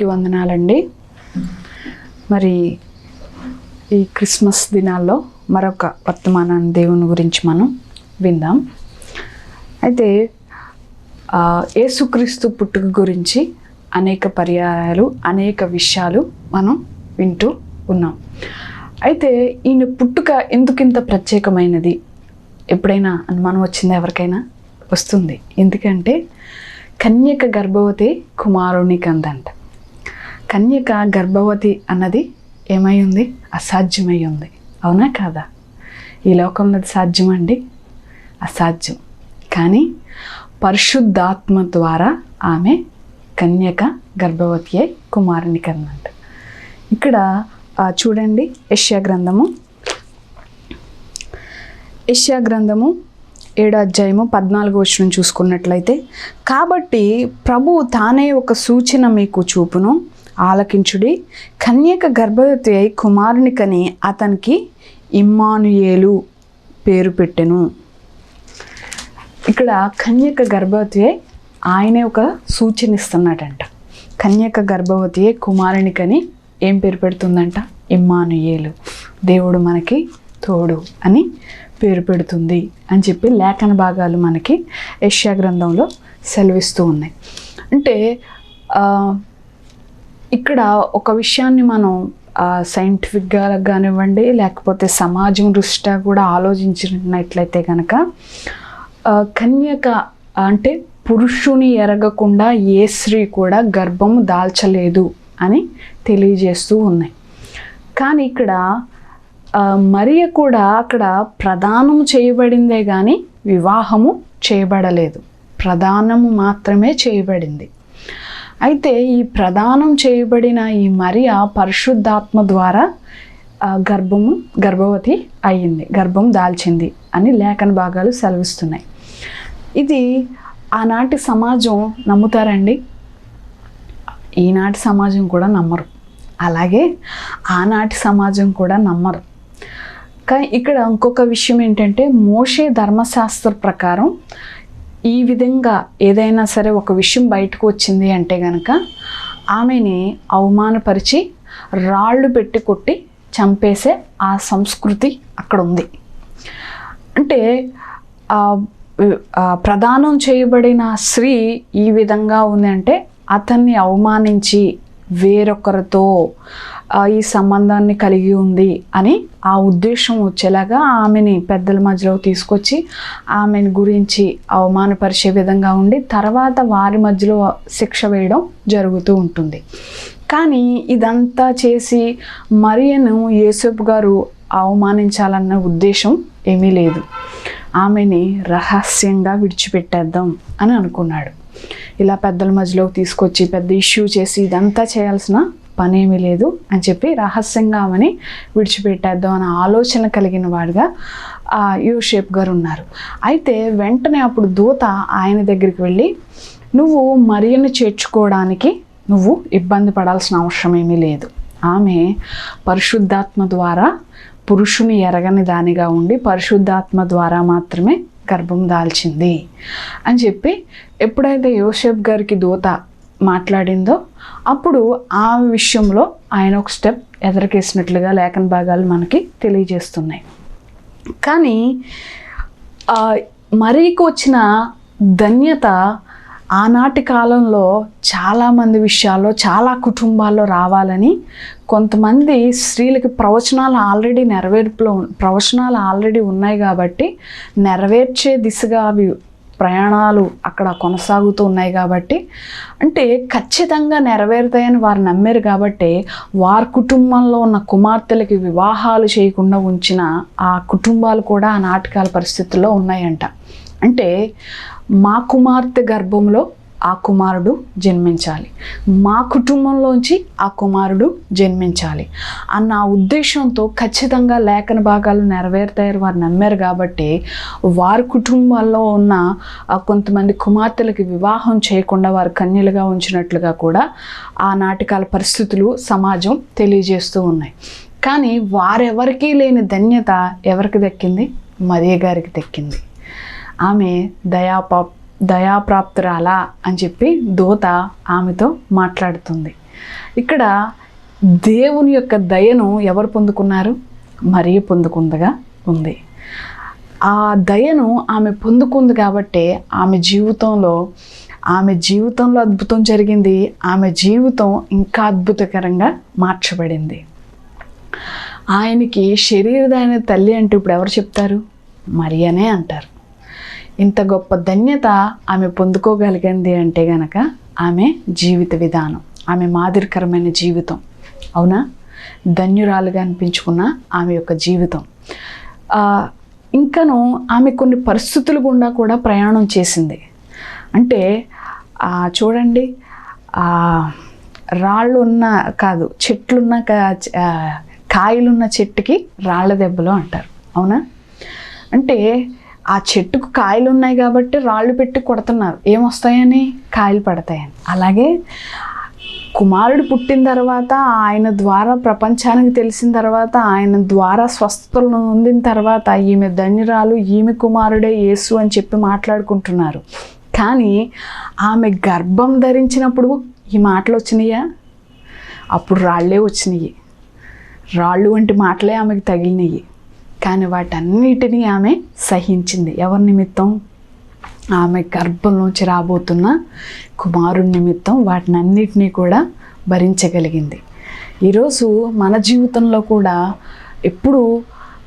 అందరికీ వందనాలండి. మరి ఈ క్రిస్మస్ దినాల్లో మరొక వర్తమానాన్ని దేవుని గురించి మనం విందాం. అయితే యేసుక్రీస్తు పుట్టుక గురించి అనేక పర్యాయాలు అనేక విషయాలు మనం వింటూ ఉన్నాం. అయితే ఈయన పుట్టుక ఎందుకింత ప్రత్యేకమైనది? ఎప్పుడైనా అనుమానం వచ్చిందా ఎవరికైనా? వస్తుంది. ఎందుకంటే కన్యక గర్భవతి కుమారుని కందంట. కన్యక గర్భవతి అన్నది ఏమై ఉంది? అసాధ్యమై ఉంది. అవునా కాదా? ఈ లోకంలో అది సాధ్యమండి? అసాధ్యం. కానీ పరిశుద్ధాత్మ ద్వారా ఆమె కన్యక గర్భవతి అయి కుమారుని కందంట ఇక్కడ చూడండి యష్యా గ్రంథము. యష్యా గ్రంథము ఏడో అధ్యాయము పద్నాలుగు వచ్చిన చూసుకున్నట్లయితే కాబట్టి ప్రభు తానే ఒక సూచన మీకు చూపును. ఆలకించుడి. కన్యక గర్భవతి అయి కుమారుని కని అతనికి ఇమ్మానుయేలు పేరు పెట్టెను. ఇక్కడ కన్యక గర్భవతి అయి ఆయనే ఒక సూచన ఇస్తున్నాడంట కన్యక గర్భవతి అయి కుమారుని కని ఏం పేరు పెడుతుందంట? ఇమ్మానుయేలు. దేవుడు మనకి తోడు అని పేరు పెడుతుంది అని చెప్పి లేఖన భాగాలు మనకి యష్యా గ్రంథంలో సెలవిస్తూ ఉన్నాయి. అంటే ఇక్కడ ఒక విషయాన్ని మనం సైంటిఫిక్గా కానివ్వండి లేకపోతే సమాజం దృష్ట్యా కూడా ఆలోచించినట్లయితే కనుక కన్యక అంటే పురుషుని ఎరగకుండా ఏ స్త్రీ కూడా గర్భము దాల్చలేదు అని తెలియజేస్తూ ఉన్నాయి. కానీ ఇక్కడ మరియ కూడా అక్కడ ప్రదానం చేయబడిందే కానీ వివాహము చేయబడలేదు. ప్రదానము మాత్రమే చేయబడింది. అయితే ఈ ప్రదానం చేయబడిన ఈ మరియా పరిశుద్ధాత్మ ద్వారా గర్భము గర్భవతి అయ్యింది గర్భం దాల్చింది అని లేఖన భాగాలు సెలవిస్తున్నాయి. ఇది ఆనాటి సమాజం నమ్ముతారండి. ఈనాటి సమాజం కూడా నమ్మరు. అలాగే ఆనాటి సమాజం కూడా నమ్మరు. కానీ ఇక్కడ ఇంకొక విషయం ఏంటంటే మోషే ధర్మశాస్త్ర ప్రకారం ఈ విధంగా ఏదైనా సరే ఒక విషయం బయటకు వచ్చింది అంటే గనక ఆమెని అవమానపరిచి రాళ్ళు పెట్టి కొట్టి చంపేసే ఆ సంస్కృతి అక్కడ ఉంది. అంటే ప్రదానం చేయబడిన స్త్రీ ఈ విధంగా ఉంది అంటే అతన్ని అవమానించి వేరొకరితో ఈ సంబంధాన్ని కలిగి ఉంది అని ఆ ఉద్దేశం వచ్చేలాగా ఆమెని పెద్దల మధ్యలో తీసుకొచ్చి ఆమెను గురించి అవమానపరిచే విధంగా ఉండి తర్వాత వారి మధ్యలో శిక్ష వేయడం జరుగుతూ ఉంటుంది. కానీ ఇదంతా చేసి మరియను యేసప్ గారు అవమానించాలన్న ఉద్దేశం ఏమీ లేదు. ఆమెని రహస్యంగా విడిచిపెట్టేద్దాం అని అనుకున్నాడు. ఇలా పెద్దల మధ్యలోకి తీసుకొచ్చి పెద్ద ఇష్యూ చేసి ఇదంతా చేయాల్సిన పనేమీ లేదు అని చెప్పి రహస్యంగా ఆమెని విడిచిపెట్టేద్దాం అనే ఆలోచన కలిగిన వాడుగా యూషేప్ గారు ఉన్నారు. అయితే వెంటనే అప్పుడు దూత ఆయన దగ్గరికి వెళ్ళి నువ్వు మరియను చేర్చుకోవడానికి నువ్వు ఇబ్బంది పడాల్సిన అవసరం ఏమీ లేదు. ఆమె పరిశుద్ధాత్మ ద్వారా పురుషుని ఎరగని దానిగా ఉండి పరిశుద్ధాత్మ ద్వారా మాత్రమే గర్భం దాల్చింది అని చెప్పి ఎప్పుడైతే యోసేఫ్ గారికి దూత మాట్లాడిందో అప్పుడు ఆ విషయంలో ఆయన ఒక స్టెప్ ఎదరకేసినట్లుగా లేఖన భాగాలు మనకి తెలియజేస్తున్నాయి. కానీ మరీకి వచ్చిన ధన్యత ఆనాటి కాలంలో చాలామంది విషయాల్లో చాలా కుటుంబాల్లో రావాలని కొంతమంది స్త్రీలకి ప్రవచనాలు ఆల్రెడీ నెరవేర్పులో ప్రవచనాలు ఆల్రెడీ ఉన్నాయి కాబట్టి నెరవేర్చే దిశగా అవి ప్రయాణాలు అక్కడ కొనసాగుతూ ఉన్నాయి కాబట్టి అంటే ఖచ్చితంగా నెరవేరుతాయని వారు నమ్మారు కాబట్టి వారి కుటుంబంలో ఉన్న కుమార్తెలకి వివాహాలు చేయకుండా ఉంచిన ఆ కుటుంబాలు కూడా ఆ నాటకాల పరిస్థితుల్లో ఉన్నాయంట. అంటే మా కుమార్తె గర్భంలో ఆ కుమారుడు జన్మించాలి. మా కుటుంబంలోంచి ఆ కుమారుడు జన్మించాలి. అన్న ఉద్దేశంతో ఖచ్చితంగా లేఖన భాగాలు నెరవేరుతాయని వారు నమ్మారు కాబట్టి వారి కుటుంబాల్లో ఉన్న కొంతమంది కుమార్తెలకి వివాహం చేయకుండా వారు కన్యలుగా ఉంచినట్లుగా కూడా ఆ నాటకాల పరిస్థితులు సమాజం తెలియజేస్తూ ఉన్నాయి. కానీ వారెవరికీ లేని ధన్యత ఎవరికి దక్కింది? మరియ గారికి దక్కింది. ఆమె దయాపాప్ దయాప్రాప్తురాలా అని చెప్పి దూత ఆమెతో మాట్లాడుతుంది. ఇక్కడ దేవుని యొక్క దయను ఎవరు పొందుకున్నారు? మరీ పొందుకుందగా ఉంది. ఆ దయను ఆమె పొందుకుంది కాబట్టి ఆమె జీవితంలో ఆమె జీవితంలో అద్భుతం జరిగింది ఆమె జీవితం ఇంకా అద్భుతకరంగా మార్చబడింది. ఆయనకి శరీరదైన తల్లి అంటే ఇప్పుడు ఎవరు చెప్తారు? మరియనే అంటారు. ఇంత గొప్ప ధన్యత ఆమె పొందుకోగలిగింది అంటే గనక ఆమె జీవిత విధానం ఆమె మాదిరికరమైన జీవితం. అవునా? ధన్యురాలుగా అనిపించుకున్న ఆమె యొక్క జీవితం. ఇంకను ఆమె కొన్ని పరిస్థితుల గుండా కూడా ప్రయాణం చేసింది. అంటే చూడండి రాళ్ళు ఉన్న కాదు చెట్లున్న కా- కాయలున్న చెట్టుకి రాళ్ళ దెబ్బలు అంటారు. అవునా? అంటే ఆ చెట్టుకు కాయలు ఉన్నాయి కాబట్టి రాళ్ళు పెట్టి కొడుతున్నారు. ఏమొస్తాయని? కాయలు పడతాయని. అలాగే కుమారుడు పుట్టిన తర్వాత ఆయన ద్వారా ప్రపంచానికి తెలిసిన తర్వాత ఆయన ద్వారా స్వస్థతలను పొందిన తర్వాత ఈమె ధన్యురాలు ఈమె కుమారుడే యేసు అని చెప్పి మాట్లాడుకుంటున్నారు. కానీ ఆమె గర్భం ధరించినప్పుడు ఈ మాటలు వచ్చినాయా? అప్పుడు రాళ్ళే వచ్చినాయి. రాళ్ళు వంటి మాటలే ఆమెకు తగిలినాయి. కానీ వాటన్నిటినీ ఆమె సహించింది. ఎవరి నిమిత్తం? ఆమె గర్భంలోంచి రాబోతున్న కుమారుడి నిమిత్తం వాటిని అన్నిటినీ కూడా భరించగలిగింది. ఈరోజు మన జీవితంలో కూడా ఎప్పుడు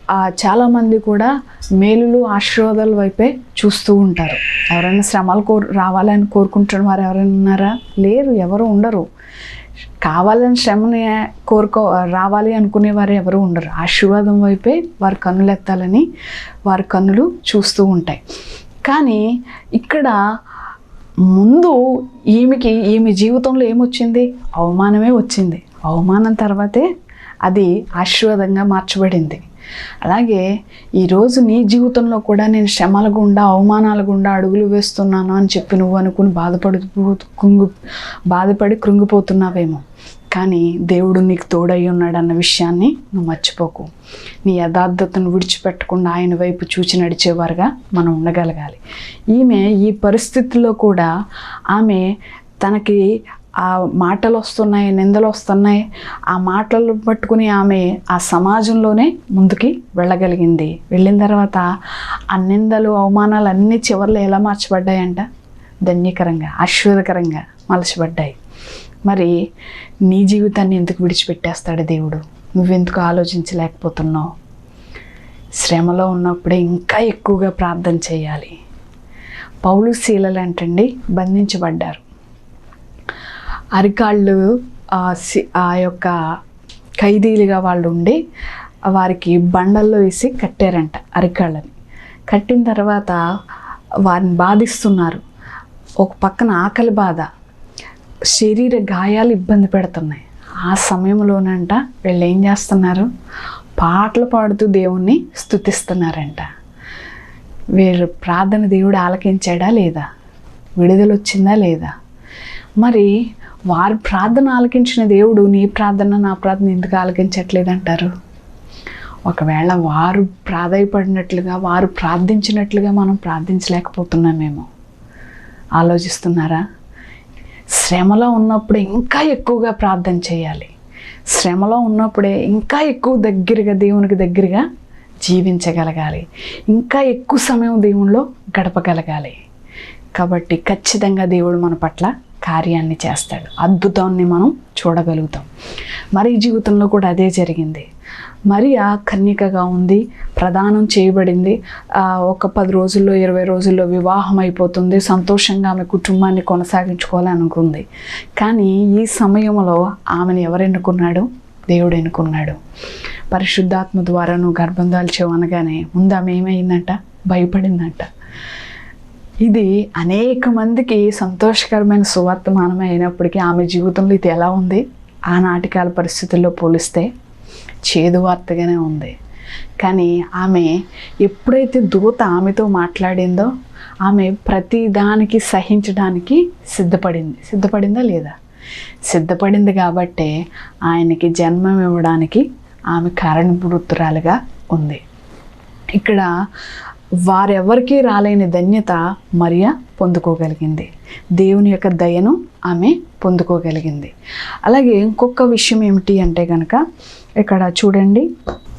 ఆ, చాలామంది కూడా మేలులు ఆశీర్వాదాల వైపే చూస్తూ ఉంటారు. ఎవరైనా శ్రమలు కోరు రావాలని కోరుకుంటున్న వారు ఎవరైనా ఉన్నారా? లేరు ఎవరు ఉండరు. కావాలని శ్రమని కోరుకో రావాలి అనుకునేవారు ఎవరు ఉండరు. ఆశీర్వాదం వైపే వారి కన్నులు ఎత్తాలని వారి కన్నులు చూస్తూ ఉంటాయి. కానీ ఇక్కడ ముందు ఈమెకి ఈమె జీవితంలో ఏమొచ్చింది? అవమానమే వచ్చింది. అవమానం తర్వాతే అది ఆశీర్వాదంగా మార్చబడింది. అలాగే ఈరోజు నీ జీవితంలో కూడా నేను శ్రమల గుండా అవమానాల గుండా అడుగులు వేస్తున్నాను అని చెప్పి నువ్వు అనుకుని బాధపడి కృంగు బాధపడి కృంగిపోతున్నావేమో. కానీ దేవుడు నీకు తోడై ఉన్నాడు అన్న విషయాన్ని నువ్వు మర్చిపోకు. నీ యథార్థతను విడిచిపెట్టకుండా ఆయన వైపు చూచి నడిచేవారుగా మనం ఉండగలగాలి. ఈమె ఈ పరిస్థితుల్లో కూడా ఆమె తనకి ఆ మాటలు వస్తున్నాయి నిందలు వస్తున్నాయి. ఆ మాటలు పట్టుకుని ఆమె ఆ సమాజంలోనే ముందుకి వెళ్ళగలిగింది. వెళ్ళిన తర్వాత ఆ నిందలు అవమానాలు అన్నీ చివర్లో ఎలా మార్చబడ్డాయంట? ధన్యకరంగా ఆశీర్వదకరంగా మలచబడ్డాయి. మరి నీ జీవితాన్ని ఎందుకు విడిచిపెట్టేస్తాడు దేవుడు? నువ్వెందుకు ఆలోచించలేకపోతున్నావు? శ్రమలో ఉన్నప్పుడే ఇంకా ఎక్కువగా ప్రార్థన చేయాలి. పౌలు శీలలు అంటండి బంధించబడ్డారు. అరికాళ్ళు ఆ సి- ఆ యొక్క ఖైదీలుగా వాళ్ళు ఉండి వారికి బండల్లో వేసి కట్టారంట అరికాళ్ళని. కట్టిన తర్వాత వారిని బాధిస్తున్నారు. ఒక పక్కన ఆకలి బాధ. శరీర గాయాలు ఇబ్బంది పెడుతున్నాయి. ఆ సమయంలోనంట వీళ్ళు ఏం చేస్తున్నారు? పాటలు పాడుతూ దేవుణ్ణి స్తుతిస్తున్నారంట. వీరు ప్రార్థన దేవుడు ఆలకించాడా లేదా? విడుదల వచ్చిందా లేదా? మరి వారి ప్రార్థన ఆలకించిన దేవుడు నీ ప్రార్థన నా ప్రార్థన ఎందుకు ఆలకించట్లేదంటారు? ఒకవేళ వారు ప్రాధాయపడినట్లుగా వారు ప్రార్థించినట్లుగా మనం ప్రార్థించలేకపోతున్నామేమో. ఆలోచిస్తున్నారా? శ్రమలో ఉన్నప్పుడు ఇంకా ఎక్కువగా ప్రార్థన చేయాలి. శ్రమలో ఉన్నప్పుడే ఇంకా ఎక్కువ దగ్గరగా దేవునికి దగ్గరగా జీవించగలగాలి. ఇంకా ఎక్కువ సమయం దేవునిలో గడపగలగాలి. కాబట్టి ఖచ్చితంగా దేవుడు మన పట్ల కార్యాన్ని చేస్తాడు. అద్భుతాన్ని మనం చూడగలుగుతాం. మరి జీవితంలో కూడా అదే జరిగింది. మరియా ఆ కన్యకగా ఉంది ప్రదానం చేయబడింది. ఒక పది రోజుల్లో ఇరవై రోజుల్లో వివాహం అయిపోతుంది సంతోషంగా ఆమె కుటుంబాన్ని కొనసాగించుకోవాలనుకుంది కానీ ఈ సమయంలో ఆమెను ఎవరు ఎన్నుకున్నాడు? దేవుడు ఎన్నుకున్నాడు. పరిశుద్ధాత్మ ద్వారా నువ్వు గర్భం దాల్చేవనగానే అనగానే ముందు ఆమె ఏమైందంట? భయపడిందంట. ఇది అనేక మందికి సంతోషకరమైన సువర్తమానమే అయినప్పటికీ ఆమె జీవితంలో ఇది ఎలా ఉంది? ఆ నాటికాల పరిస్థితుల్లో పోలిస్తే చేదు వార్తగానే ఉంది. కానీ ఆమె ఎప్పుడైతే దూత ఆమెతో మాట్లాడిందో ఆమె ప్రతి దానికి సహించడానికి సిద్ధపడింది. సిద్ధపడిందా లేదా? సిద్ధపడింది కాబట్టే ఆయనకి జన్మం ఇవ్వడానికి ఆమె కారణభూతురాలుగా ఉంది. ఇక్కడ వారెవరికీ రాలేని ధన్యత మరియా పొందుకోగలిగింది. దేవుని యొక్క దయను ఆమె పొందుకోగలిగింది. అలాగే ఇంకొక విషయం ఏమిటి అంటే కనుక ఇక్కడ చూడండి.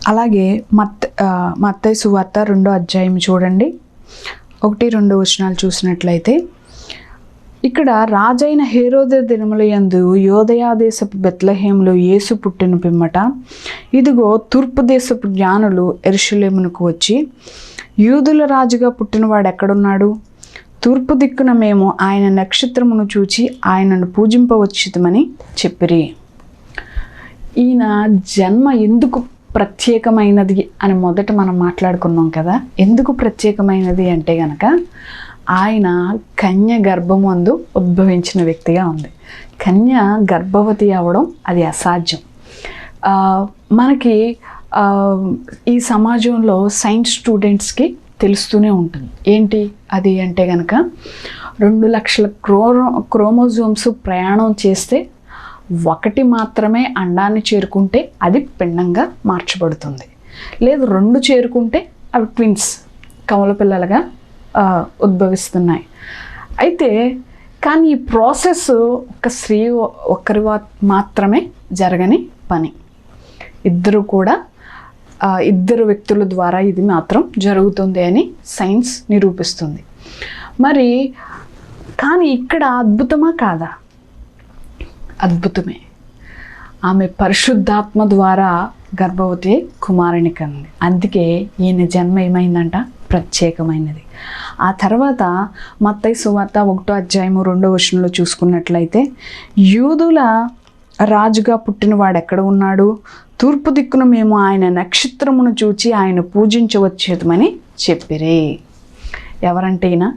అలాగే మత్ ఆ, సువార్త రెండో అధ్యాయం చూడండి. ఒకటి రెండు వచనాలు చూసినట్లయితే ఇక్కడ రాజైన హేరోద దినముల యందు యోదయా దేశపు బెత్లహేములో యేసు పుట్టిన పిమ్మట ఇదిగో తూర్పు దేశపు జ్ఞానులు ఎరుషులేమునకు వచ్చి యూదుల రాజుగా పుట్టినవాడు ఎక్కడున్నాడు? తూర్పు దిక్కున మేము ఆయన నక్షత్రమును చూచి ఆయనను పూజింపవచ్చితమని చెప్పిరి. ఈయన జన్మ ఎందుకు ప్రత్యేకమైనది అని మొదట మనం మాట్లాడుకున్నాం కదా. ఎందుకు ప్రత్యేకమైనది అంటే గనక ఆయన కన్య గర్భమందు ఉద్భవించిన వ్యక్తిగా ఉంది. కన్య గర్భవతి అవ్వడం అది అసాధ్యం. మనకి ఈ సమాజంలో సైన్స్ స్టూడెంట్స్కి తెలుస్తూనే ఉంటుంది. ఏంటి? అది అంటే కనుక రెండు లక్షల క్రోరో క్రోమోజోమ్స్ ప్రయాణం చేస్తే ఒకటి మాత్రమే అండాన్ని చేరుకుంటే అది పిండంగా మార్చబడుతుంది. లేదు రెండు చేరుకుంటే అవి ట్విన్స్ కమల పిల్లలుగా ఉద్భవిస్తున్నాయి. అయితే కానీ ఈ ప్రాసెస్ ఒక స్త్రీ ఒక్కరి మాత్రమే జరగని పని. ఇద్దరు కూడా ఇద్దరు వ్యక్తుల ద్వారా ఇది మాత్రం జరుగుతుంది అని సైన్స్ నిరూపిస్తుంది. మరి కానీ ఇక్కడ అద్భుతమా కాదా? అద్భుతమే. ఆమె పరిశుద్ధాత్మ ద్వారా గర్భవతి కుమారుని కంది. అందుకే ఈయన జన్మ ఏమైందంట? ప్రత్యేకమైనది. ఆ తర్వాత మత్తై సువార్త ఒకటో అధ్యాయము రెండో వర్షంలో చూసుకున్నట్లయితే యూదుల రాజుగా పుట్టినవాడు ఎక్కడ ఉన్నాడు? తూర్పు దిక్కున మేము ఆయన నక్షత్రమును చూచి ఆయన పూజించవచ్చేదమని చెప్పిరే. ఎవరంటే ఈయన?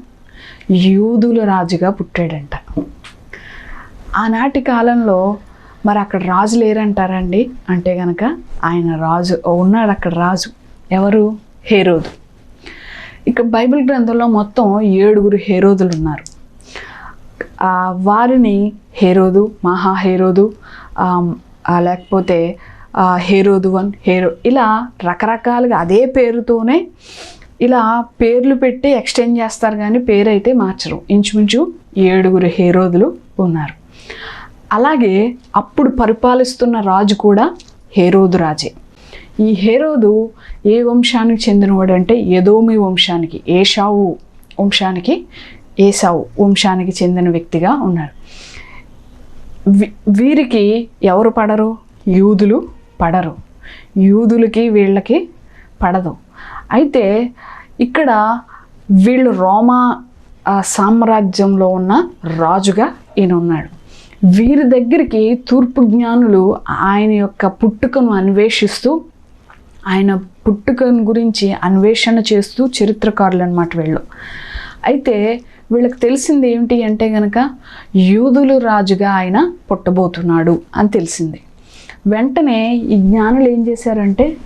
యూదుల రాజుగా పుట్టాడంట. ఆనాటి కాలంలో మరి అక్కడ రాజు లేరంటారండి? అంటే గనక ఆయన రాజు ఉన్నాడు అక్కడ రాజు. ఎవరు? హేరోదు. ఇక బైబిల్ గ్రంథంలో మొత్తం ఏడుగురు హేరోదులు ఉన్నారు వారిని హేరోదు మహా హేరోదు లేకపోతే హేరోదు వన్ హేరో ఇలా రకరకాలుగా అదే పేరుతోనే ఇలా పేర్లు పెట్టి ఎక్స్టెండ్ చేస్తారు కానీ పేరు అయితే మార్చరు. ఇంచుమించు ఏడుగురు హేరోదులు ఉన్నారు. అలాగే అప్పుడు పరిపాలిస్తున్న రాజు కూడా హేరోదు రాజే. ఈ హేరోదు ఏ వంశానికి చెందినవాడు అంటే యదోమి వంశానికి ఏషావు వంశానికి ఏసావు వంశానికి చెందిన వ్యక్తిగా ఉన్నాడు. వీరికి ఎవరు పడరు? యూదులు పడరు. యూదులకి వీళ్ళకి పడదు. అయితే ఇక్కడ వీళ్ళు రోమా సామ్రాజ్యంలో ఉన్న రాజుగా ఈయన ఉన్నాడు వీరి దగ్గరికి తూర్పు జ్ఞానులు ఆయన యొక్క పుట్టుకను అన్వేషిస్తూ ఆయన పుట్టుకను గురించి అన్వేషణ చేస్తూ చరిత్రకారులు అనమాట వీళ్ళు. అయితే వీళ్ళకి తెలిసింది ఏమిటి అంటే గనక యూదులు రాజుగా ఆయన పుట్టబోతున్నాడు అని తెలిసింది. వెంటనే ఈ జ్ఞానులు ఏం చేశారంటే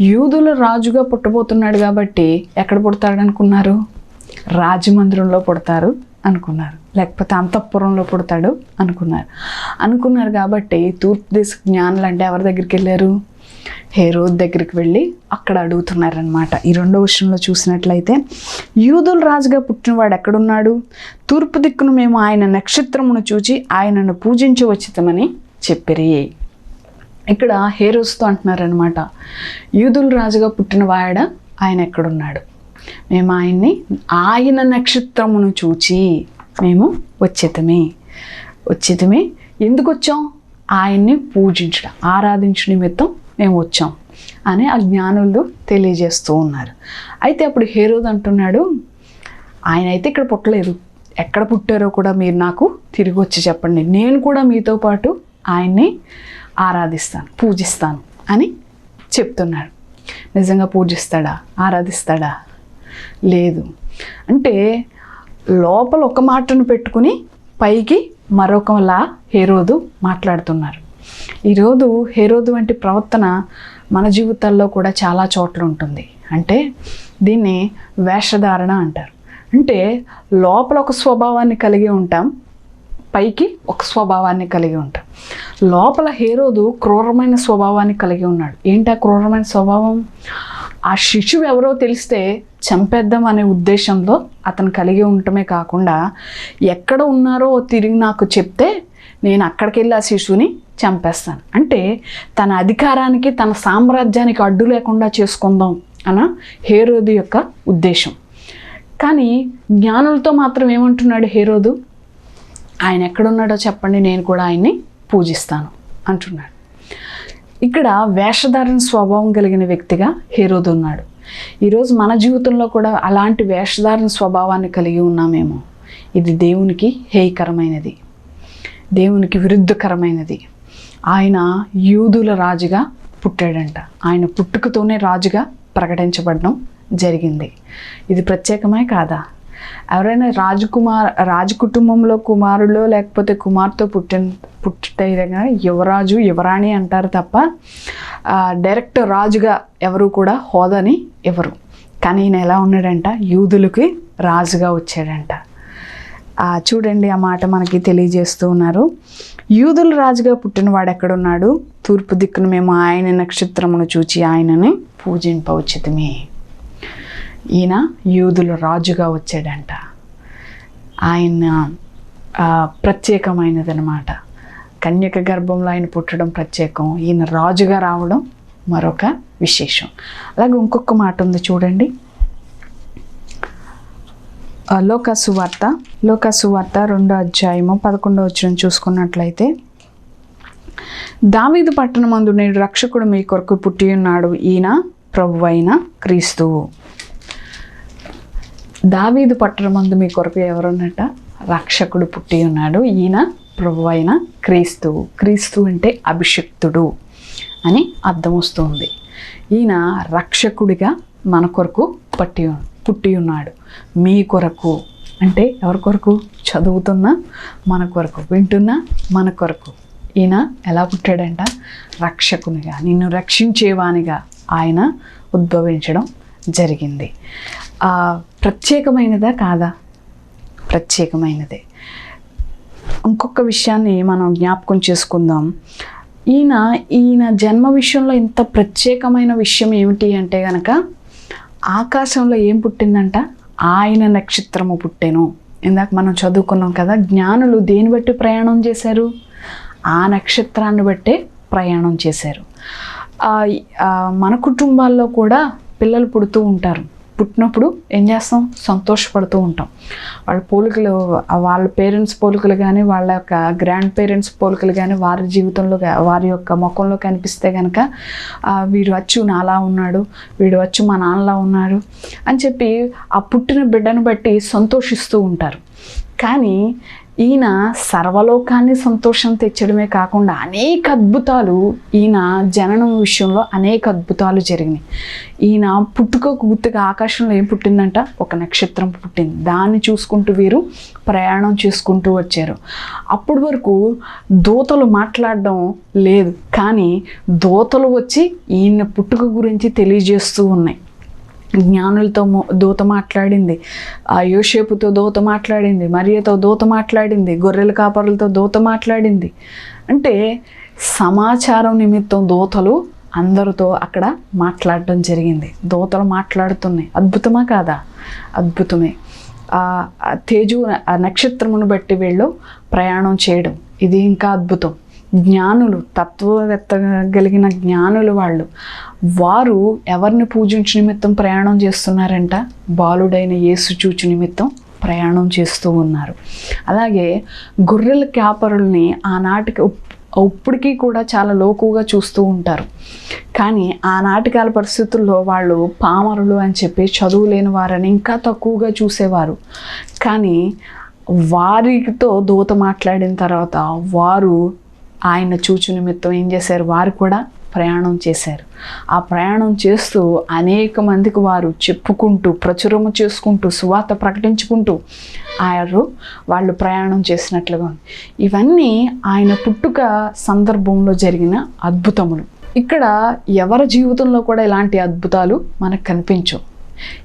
యూదుల రాజుగా పుట్టబోతున్నాడు కాబట్టి ఎక్కడ పుడతాడనుకున్నారు? రాజమందిరంలో పుడతారు. అనుకున్నారు. లేకపోతే అంతఃపురంలో పుడతాడు అనుకున్నారు. అనుకున్నారు కాబట్టి తూర్పు దేశ జ్ఞానులు అంటే ఎవరి దగ్గరికి వెళ్ళారు? హేరోద్ దగ్గరికి వెళ్ళి అక్కడ అడుగుతున్నారనమాట ఈ రెండో విషయంలో చూసినట్లయితే యూదుల రాజుగా పుట్టినవాడు ఎక్కడున్నాడు? తూర్పు దిక్కును మేము ఆయన నక్షత్రమును చూచి ఆయనను పూజించవచ్చితమని చెప్పిరి. ఇక్కడ హేరోస్తో అంటున్నారనమాట యూదుల రాజుగా పుట్టిన వాడ ఆయన ఎక్కడున్నాడు? మేము ఆయన్ని ఆయన నక్షత్రమును చూచి మేము వచ్చేతమే. వచ్చేతమే. ఎందుకు వచ్చాం? ఆయన్ని పూజించడం ఆరాధించు నిమిత్తం మేము వచ్చాం అని ఆ జ్ఞానులు తెలియజేస్తూ ఉన్నారు. అయితే అప్పుడు హేరోద్ అంటున్నాడు ఆయన అయితే ఇక్కడ పుట్టలేదు. ఎక్కడ పుట్టారో కూడా మీరు నాకు తిరిగి వచ్చి చెప్పండి. నేను కూడా మీతో పాటు ఆయన్ని ఆరాధిస్తాను పూజిస్తాను అని చెప్తున్నాడు. నిజంగా పూజిస్తాడా? ఆరాధిస్తాడా? లేదు. అంటే లోపల ఒక మాటను పెట్టుకుని పైకి మరొకలా హేరోదు మాట్లాడుతున్నారు. ఈరోజు హేరోదు వంటి ప్రవర్తన మన జీవితాల్లో కూడా చాలా చోట్ల ఉంటుంది. అంటే దీన్ని వేషధారణ అంటారు. అంటే లోపల ఒక స్వభావాన్ని కలిగి ఉంటాం పైకి ఒక స్వభావాన్ని కలిగి ఉంటాడు. లోపల హేరోదు క్రూరమైన స్వభావాన్ని కలిగి ఉన్నాడు. ఏంటి ఆ క్రూరమైన స్వభావం? ఆ శిశువు ఎవరో తెలిస్తే చంపేద్దాం అనే ఉద్దేశంలో అతను కలిగి ఉండటమే కాకుండా ఎక్కడ ఉన్నారో తిరిగి నాకు చెప్తే నేను అక్కడికి వెళ్ళి ఆ శిశువుని చంపేస్తాను. అంటే తన అధికారానికి తన సామ్రాజ్యానికి అడ్డు లేకుండా చేసుకుందాం అన్న హేరోదు యొక్క ఉద్దేశం. కానీ జ్ఞానులతో మాత్రం ఏమంటున్నాడు హేరోదు? ఆయన ఎక్కడున్నాడో చెప్పండి నేను కూడా ఆయన్ని పూజిస్తాను అంటున్నాడు. ఇక్కడ వేషధారణ స్వభావం కలిగిన వ్యక్తిగా హేరోదు ఉన్నాడు. ఈరోజు మన జీవితంలో కూడా అలాంటి వేషధారణ స్వభావాన్ని కలిగి ఉన్నామేమో. ఇది దేవునికి హేయకరమైనది. దేవునికి విరుద్ధకరమైనది. ఆయన యూదుల రాజుగా పుట్టాడంట. ఆయన పుట్టుకతోనే రాజుగా ప్రకటించబడడం జరిగింది. ఇది ప్రత్యేకమే కాదా? ఎవరైనా రాజకుమార్ రాజు కుటుంబంలో కుమారులో లేకపోతే కుమార్తో పుట్టిన పుట్టితే కానీ యువరాజు యువరాణి అంటారు తప్ప డైరెక్ట్ రాజుగా ఎవరు కూడా హోదాని ఇవ్వరు. కానీ ఈయన ఎలా ఉన్నాడంట? యూదులకి రాజుగా వచ్చాడంట. చూడండి ఆ మాట మనకి తెలియజేస్తూ ఉన్నారు. యూదుల రాజుగా పుట్టినవాడు ఎక్కడున్నాడు? తూర్పు దిక్కున మేము ఆయన నక్షత్రమును చూచి ఆయనని పూజింపవచ్చితమే ఈయన యూదుల రాజుగా వచ్చాడంట. ఆయన ప్రత్యేకమైనది ప్రత్యేకమైనదనమాట కన్యక గర్భంలో ఆయన పుట్టడం ప్రత్యేకం ఈయన రాజుగా రావడం మరొక విశేషం. అలాగే ఇంకొక మాట ఉంది చూడండి. లోకాసు వార్త లోకాసు వార్త రెండో అధ్యాయము పదకొండో వచ్చిన చూసుకున్నట్లయితే దావీదు పట్టణమందు నేడు రక్షకుడు మీ కొరకు పుట్టి ఉన్నాడు ఈయన ప్రభు అయిన క్రీస్తువు దావీదు పట్టణమందు మీ కొరకు ఎవరున్నట? రక్షకుడు పుట్టి ఉన్నాడు. ఈయన ప్రభు అయిన క్రీస్తు. క్రీస్తు అంటే అభిషిక్తుడు అని అర్థం వస్తుంది. ఈయన రక్షకుడిగా మన కొరకు పట్టి పుట్టి ఉన్నాడు. మీ కొరకు అంటే ఎవరి కొరకు? చదువుతున్న మన కొరకు వింటున్న మన కొరకు. ఈయన ఎలా పుట్టాడంట? రక్షకునిగా నిన్ను రక్షించేవానిగా ఆయన ఉద్భవించడం జరిగింది. ప్రత్యేకమైనదా కాదా? ప్రత్యేకమైనదే. ఇంకొక విషయాన్ని మనం జ్ఞాపకం చేసుకుందాం. ఈయన ఈయన జన్మ విషయంలో ఇంత ప్రత్యేకమైన విషయం ఏమిటి అంటే గనక ఆకాశంలో ఏం పుట్టిందంట? ఆయన నక్షత్రము పుట్టెను. ఇందాక మనం చదువుకున్నాం కదా జ్ఞానులు దేని బట్టి ప్రయాణం చేశారు? ఆ నక్షత్రాన్ని బట్టే ప్రయాణం చేశారు. మన కుటుంబాల్లో కూడా పిల్లలు పుడుతూ ఉంటారు. పుట్టినప్పుడు ఏం చేస్తాం? సంతోషపడుతూ ఉంటాం. వాళ్ళ పోలికలు వాళ్ళ పేరెంట్స్ పోలికలు కానీ వాళ్ళ యొక్క గ్రాండ్ పేరెంట్స్ పోలికలు కానీ వారి జీవితంలో వారి యొక్క ముఖంలో కనిపిస్తే కనుక వీడు వచ్చు నాలా ఉన్నాడు వీడు వచ్చు మా నాన్నలా ఉన్నాడు అని చెప్పి ఆ పుట్టిన బిడ్డను బట్టి సంతోషిస్తూ ఉంటారు. కానీ ఈయన సర్వలోకాన్ని సంతోషం తెచ్చడమే కాకుండా అనేక అద్భుతాలు ఈయన జననం విషయంలో అనేక అద్భుతాలు జరిగినాయి. ఈయన పుట్టుక గుర్తుగా ఆకాశంలో ఏం పుట్టిందంట? ఒక నక్షత్రం పుట్టింది. దాన్ని చూసుకుంటూ వీరు ప్రయాణం చేసుకుంటూ వచ్చారు. అప్పటి వరకు దూతలు మాట్లాడడం లేదు. కానీ దూతలు వచ్చి ఈయన పుట్టుక గురించి తెలియజేస్తూ ఉన్నాయి. జ్ఞానులతో మో- దూత మాట్లాడింది. ఆ యోషేపుతో దూత మాట్లాడింది. మరియతో దూత మాట్లాడింది. గొర్రెల కాపరులతో దూత మాట్లాడింది. అంటే సమాచారం నిమిత్తం దూతలు అందరితో అక్కడ మాట్లాడడం జరిగింది. దూతలు మాట్లాడుతున్నాయి. అద్భుతమా కాదా? అద్భుతమే. ఆ ఆ తేజు ఆ నక్షత్రమును బట్టి వీళ్ళు ప్రయాణం చేయడం. ఇది ఇంకా అద్భుతం. జ్ఞానులు తత్వవేత్త కలిగిన జ్ఞానులు వాళ్ళు. వారు ఎవరిని పూజించు నిమిత్తం ప్రయాణం చేస్తున్నారంట? బాలుడైన యేసు చూచు నిమిత్తం ప్రయాణం చేస్తూ ఉన్నారు. అలాగే గొర్రెల కాపరుల్ని ఆనాటికి ఇప్పటికీ కూడా చాలా లోకుగా చూస్తూ ఉంటారు. కానీ ఆనాటి కాల పరిస్థితుల్లో వాళ్ళు పామరులు అని చెప్పి చదువు లేని వారని ఇంకా తక్కువగా చూసేవారు. కానీ వారితో దూత మాట్లాడిన తర్వాత వారు ఆయన చూచు నిమిత్తం ఏం చేశారు? వారు కూడా ప్రయాణం చేశారు. ఆ ప్రయాణం చేస్తూ అనేక మందికి వారు చెప్పుకుంటూ ప్రచురము చేసుకుంటూ సువార్త ప్రకటించుకుంటూ ఆయరు వాళ్ళు ప్రయాణం చేసినట్లుగా ఉంది. ఇవన్నీ ఆయన పుట్టుక సందర్భంలో జరిగిన అద్భుతములు. ఇక్కడ ఎవరి జీవితంలో కూడా ఇలాంటి అద్భుతాలు మనకు కనిపించవు.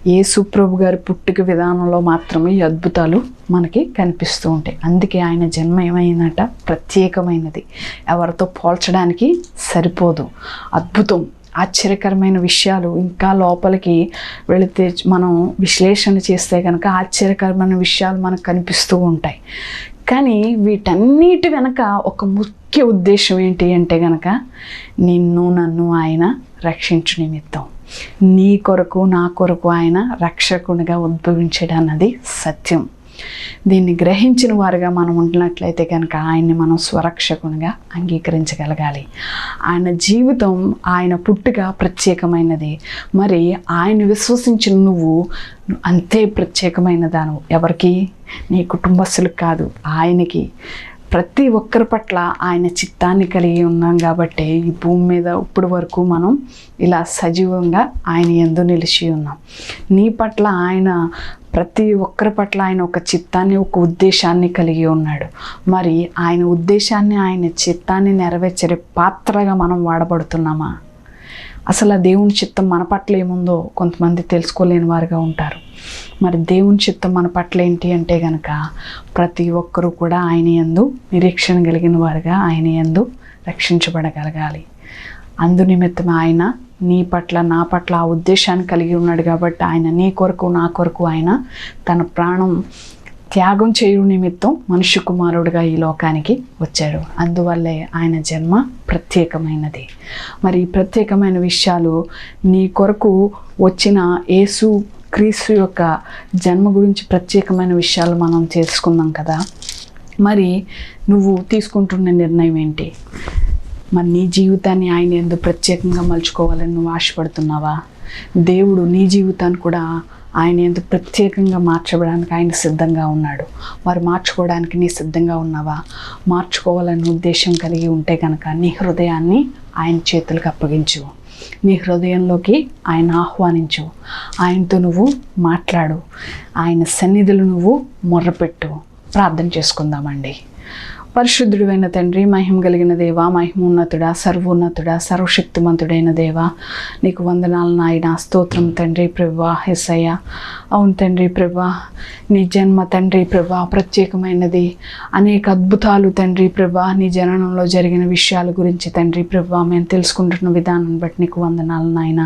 యేసు ప్రభు గారి పుట్టుక విధానంలో మాత్రమే ఈ అద్భుతాలు మనకి కనిపిస్తూ ఉంటాయి. అందుకే ఆయన జన్మ ఏమైందట? ప్రత్యేకమైనది. ఎవరితో పోల్చడానికి సరిపోదు. అద్భుతం. ఆశ్చర్యకరమైన విషయాలు. ఇంకా లోపలికి వెళితే మనం విశ్లేషణ చేస్తే కనుక ఆశ్చర్యకరమైన విషయాలు మనకు కనిపిస్తూ ఉంటాయి. కానీ వీటన్నిటి వెనక ఒక ముఖ్య ఉద్దేశం ఏంటి అంటే కనుక నిన్ను నన్ను ఆయన రక్షించు నిమిత్తం. నీ కొరకు నా కొరకు ఆయన రక్షకునిగా ఉద్భవించడం అన్నది సత్యం. దీన్ని గ్రహించిన వారుగా మనం ఉంటున్నట్లయితే కనుక ఆయన్ని మనం స్వరక్షకునిగా అంగీకరించగలగాలి. ఆయన జీవితం ఆయన పుట్టుక ప్రత్యేకమైనది. మరి ఆయన విశ్వసించిన నువ్వు అంతే ప్రత్యేకమైన దాను ఎవరికి నీ కుటుంబస్తులకు కాదు ఆయనకి. ప్రతి ఒక్కరి పట్ల ఆయన చిత్తాన్ని కలిగి ఉన్నాం కాబట్టి ఈ భూమి మీద ఇప్పటి వరకు మనం ఇలా సజీవంగా ఆయన ఎందు నిలిచి ఉన్నాం. నీ పట్ల ఆయన ప్రతి ఒక్కరి పట్ల ఆయన ఒక చిత్తాన్ని ఒక ఉద్దేశాన్ని కలిగి ఉన్నాడు. మరి ఆయన ఉద్దేశాన్ని ఆయన చిత్తాన్ని నెరవేర్చే పాత్రగా మనం వాడబడుతున్నామా? అసలు ఆ దేవుని చిత్తం మన పట్ల ఏముందో కొంతమంది తెలుసుకోలేని వారుగా ఉంటారు. మరి దేవుని చిత్తం మన పట్ల ఏంటి అంటే గనక ప్రతి ఒక్కరూ కూడా ఆయన యందు నిరీక్షణ కలిగిన వారుగా ఆయన యందు రక్షించబడగలగాలి. అందు నిమిత్తం ఆయన నీ పట్ల నా పట్ల ఆ ఉద్దేశాన్ని కలిగి ఉన్నాడు కాబట్టి ఆయన నీ కొరకు నా కొరకు ఆయన తన ప్రాణం త్యాగం చేయు నిమిత్తం మనుష్య కుమారుడిగా ఈ లోకానికి వచ్చాడు. అందువల్లే ఆయన జన్మ ప్రత్యేకమైనది. మరి ప్రత్యేకమైన విషయాలు నీ కొరకు వచ్చిన యేసు క్రీస్తు యొక్క జన్మ గురించి ప్రత్యేకమైన విషయాలు మనం తెలుసుకుందాం కదా. మరి నువ్వు తీసుకుంటున్న నిర్ణయం ఏంటి? మరి నీ జీవితాన్ని ఆయన ఎందుకు ప్రత్యేకంగా మలుచుకోవాలని నువ్వు ఆశపడుతున్నావా? దేవుడు నీ జీవితాన్ని కూడా ఆయన ఎందుకు ప్రత్యేకంగా మార్చబడానికి ఆయన సిద్ధంగా ఉన్నాడు. మరి మార్చుకోవడానికి నీ సిద్ధంగా ఉన్నావా? మార్చుకోవాలనే ఉద్దేశం కలిగి ఉంటే కనుక నీ హృదయాన్ని ఆయన చేతులకు అప్పగించు. నీ హృదయంలోకి ఆయన ఆహ్వానించు. ఆయనతో నువ్వు మాట్లాడు. ఆయన సన్నిధులు నువ్వు మొర్రపెట్టు. ప్రార్థన చేసుకుందామండి. పరిశుద్ధుడైన తండ్రి మహిమ కలిగిన దేవా మహిమోన్నతుడా సర్వోన్నతుడా సర్వశక్తిమంతుడైన దేవా నీకు వందనాలు నాయన స్తోత్రం తండ్రి ప్రభా ఎస్సయ్య. అవును తండ్రి ప్రభా. నీ జన్మ తండ్రి ప్రభా ప్రత్యేకమైనది. అనేక అద్భుతాలు తండ్రి ప్రభా నీ జననంలో జరిగిన విషయాల గురించి తండ్రి ప్రభా మేము తెలుసుకుంటున్న విధానం బట్టి నీకు వందనాలు నాయన.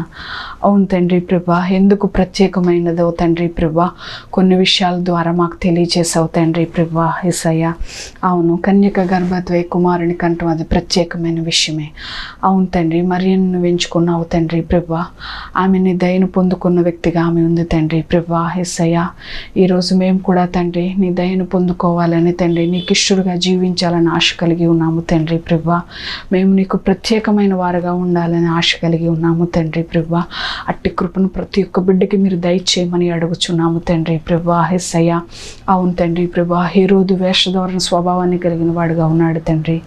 అవును తండ్రి ప్రభా ఎందుకు ప్రత్యేకమైనదో తండ్రి ప్రభా కొన్ని విషయాల ద్వారా మాకు తెలియచేసావు తండ్రి ప్రభా ఎసయ్య అవును కన్యక గర్భత్వే కుమారుని కంటూ అది ప్రత్యేకమైన విషయమే. అవును తండ్రి మరియను వెంచుకున్నావు తండ్రి ప్రభా. ఆమెని దయను పొందుకున్న వ్యక్తిగా ఆమె ఉంది తండ్రి ప్రభా. ఎస్సయ్య ఈరోజు మేము కూడా తండ్రి నీ దయను పొందుకోవాలని తండ్రి నీ ఇష్టడుగా జీవించాలని ఆశ కలిగి ఉన్నాము తండ్రి ప్రభా. మేము నీకు ప్రత్యేకమైన వారుగా ఉండాలని ఆశ కలిగి ఉన్నాము తండ్రి ప్రభా. అట్టి కృపను ప్రతి ఒక్క బిడ్డకి మీరు దయచేయమని అడుగుచున్నాము తండ్రి ప్రభా ఎస్సయ్య అవును తండ్రి ప్రభా హీరోదు వేషధోరణ స్వభావాన్ని కలిగిన వాడుగా ఉన్నాడు తండ్రి.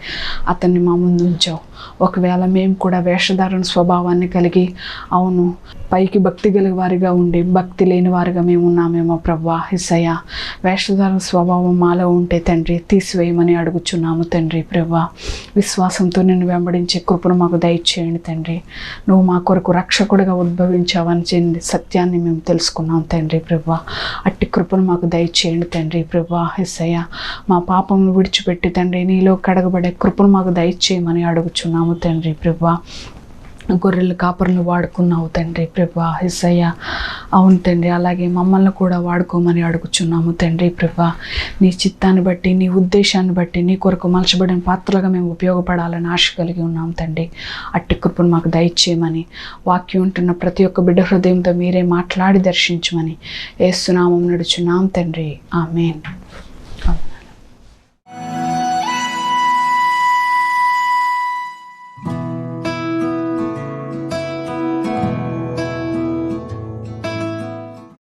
అతన్ని మా ముందు ఉంచావు. ఒకవేళ మేము కూడా వేషధారణ స్వభావాన్ని కలిగి అవును పైకి భక్తి కలిగి వారిగా ఉండి భక్తి లేని వారిగా మేము ఉన్నామేమో ప్రవ్వా హిసయ్య వేషధారణ స్వభావం మాలో ఉంటే తండ్రి తీసివేయమని అడుగుచున్నాము తండ్రి ప్రభా విశ్వాసంతో నిన్ను వెంబడించే కృపను మాకు దయచేయండి తండ్రి. నువ్వు మా కొరకు రక్షకుడిగా ఉద్భవించావని చెంది సత్యాన్ని మేము తెలుసుకున్నాం తండ్రి ప్రభా అట్టి కృపను మాకు దయచేయండి తండ్రి ప్రభా హిసయ్య మా పాపం విడిచిపెట్టి తండ్రి నీలో కడగబడే కృపను మాకు దయచేయమని అడుగుచున్నాము తండ్రి ప్రభా. గొర్రెలు కాపర్లు వాడుకున్నావు తండ్రి ప్రభా హిస్సయ్య అవును తండ్రి అలాగే మమ్మల్ని కూడా వాడుకోమని అడుగుచున్నాము తండ్రి ప్రభా. నీ చిత్తాన్ని బట్టి నీ ఉద్దేశాన్ని బట్టి నీ కొరకు మలచబడిన పాత్రలుగా మేము ఉపయోగపడాలని ఆశ కలిగి ఉన్నాము తండ్రి. అట్టి కృపను మాకు దయచేయమని వాక్యం ఉంటున్న ప్రతి ఒక్క బిడ్డ హృదయంతో మీరే మాట్లాడి దర్శించమని ఏస్తున్నామం నడుచున్నాం తండ్రి. ఆమెన్.